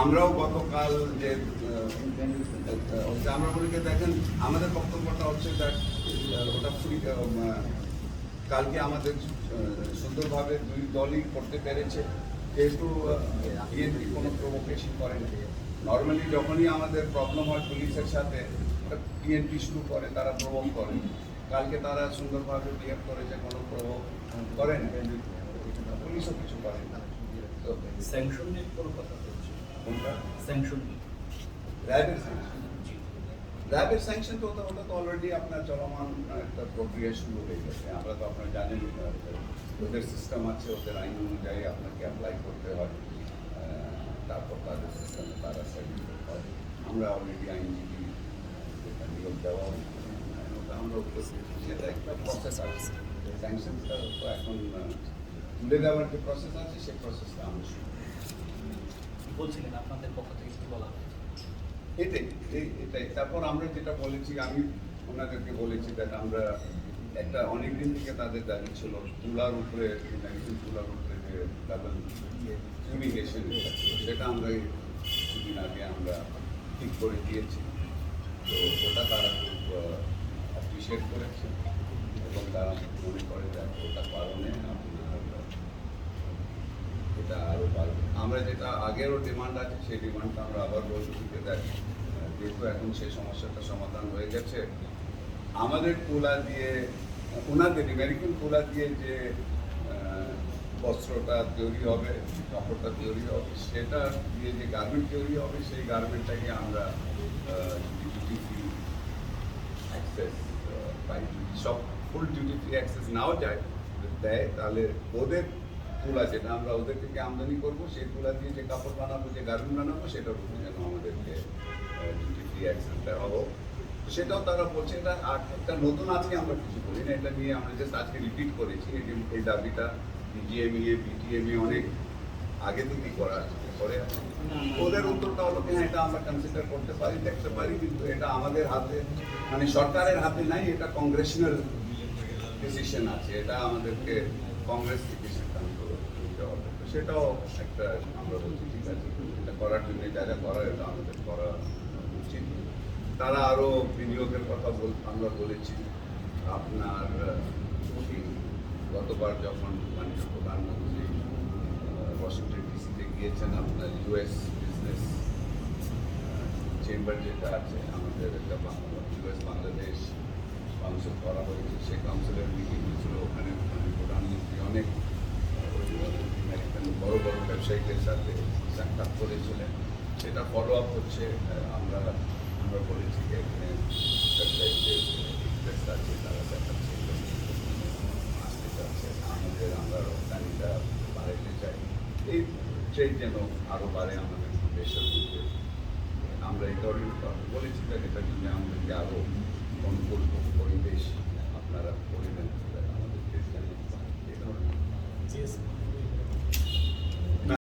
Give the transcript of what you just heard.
আমরাও গতকাল যে আমরা বলি দেখেন, আমাদের বক্তব্যটা হচ্ছে ওটা ফ্রি কালকে আমাদের সুন্দরভাবে দুই দলই করতে পেরেছে। যেহেতু বিএনপি কোনো প্রভোকেশন করেনি। নর্মালি যখনই আমাদের প্রবলেম হয় পুলিশের সাথে বিএনপি শুরু করে, তারা প্রভোগ করে। কালকে তারা সুন্দরভাবে বিহেভ করেছে, কোনো প্রভোগ করেন। পুলিশও কিছু করে না তো স্যাংশন নিয়ে কোনো কথা বলছি কোনটা স্যাংশন নিয়ে র্যাবের স্যাংশন র্যাবের স্যাংশন তো ওটা ওটা তো অলরেডি আপনার চলমান একটা প্রক্রিয়া শুরু হয়ে গেছে আমরা তো আপনার জানেন আহ, ওদের সিস্টেম আছে ওদের আইন অনুযায়ী আপনাকে অ্যাপ্লাই করতে হয় আহ, তারপর তাদের সিস্টেমে তারা সার্টিফিকেট হয় আমরা অলরেডি আইনজীবী যেটা নিয়োগ দেওয়া হয়, আহ, ওটা আমরা উপস্থিত সেটা একটা প্রসেস আছে স্যাংশনটা তো এখন আহ, তুলে দেওয়ার যে প্রসেস আছে সেই প্রসেসটা আমরা শুরু বলছিলেন আপনাদের পক্ষ থেকে কি বলা এটাই এই- এটাই। তারপর আমরা যেটা বলেছি আমি ওনাদেরকে বলেছি দেখ আমরা একটা অনেক দিন থেকে তাদের দাবি ছিল তুলার উপরে নাইনটিন তুলার উপরে যে ডাবল ফিউমিগেশন সেটা আমরা কিছুদিন আগে আমরা ঠিক করে দিয়েছি। তো ওটা তারা খুব অ্যাপ্রিসিয়েট করেছে এবং তারা মনে করে যে ওটার কারণে আপনার এটা আরও বাড়বে। আমরা যেটা আগেরও ডিমান্ড আছে, সেই ডিমান্ডটা আমরা আবার যে দেখ যেহেতু এখন সেই সমস্যাটা সমাধান হয়ে গেছে, আমাদের তুলা দিয়ে, ওনাদের আমেরিকান তুলা দিয়ে যে বস্ত্রটা তৈরি হবে, কাপড়টা তৈরি হবে, সেটা দিয়ে যে গার্মেন্ট তৈরি হবে, সেই গার্মেন্টটাকে আমরা সব ফুল ডিউটি ফ্রি অ্যাক্সেস নাও যায়, দেয়, তাহলে ওদের তুলা যেটা আমরা ওদের থেকে আমদানি করব সেই তুলা দিয়ে যে কাপড় বানাবো যে গার্মেন্ট বানাবো সেটার উপরে যেন আমাদেরকে সেটাও তারা বলছে এটা একটা নতুন আজকে আমরা কিছু বলি না এটা নিয়ে আমরা জাস্ট আজকে রিপিট করেছি। এই দাবিটা বিজিএমইএ বিটিএমই অনেক আগে থেকেই করা করে ওদের উত্তরটা হলো কি হ্যাঁ, এটা আমরা কনসিডার করতে পারি দেখতে পারি কিন্তু এটা আমাদের হাতে মানে সরকারের হাতে নাই এটা কংগ্রেশনাল ডিসিশন আছে এটা আমাদেরকে কংগ্রেস থেকে সিদ্ধান্ত সেটাও একটা আমরা বলছি, ঠিক আছে। এটা করার জন্য যা যা করার এটা আমাদের করা উচিত। তারা আরও বিনিয়োগের কথা বল আমরা বলেছি। আপনার গতবার যখন মাননীয় প্রধানমন্ত্রী ওয়াশিংটন ডিসিতে গিয়েছেন, আপনার ইউএস বিজনেস চেম্বার যেটা আছে, আমাদের একটা ইউএস বাংলাদেশ কাউন্সিল করা হয়েছে সেই কাউন্সিলের মিটিং হয়েছিল ওখানে। মানে প্রধানমন্ত্রী অনেক বড় বড় ব্যবসায়ীদের সাথে সাক্ষাৎ করেছিলেন। সেটা ফলো আপ হচ্ছে আমরা আমরা বলেছি যে এখানে ব্যবসায়ীদের আছে, তারা দেখাচ্ছে আসতে চাচ্ছে। আমাদের, আমরা রপ্তানিটা বাড়াইতে চাই। এই ট্রেড যেন আরও বাড়ে আমাদের দেশের মধ্যে। আমরা এই ধরনের বলেছি যে এটার জন্য আমাদেরকে আরও অনুকূল বেশি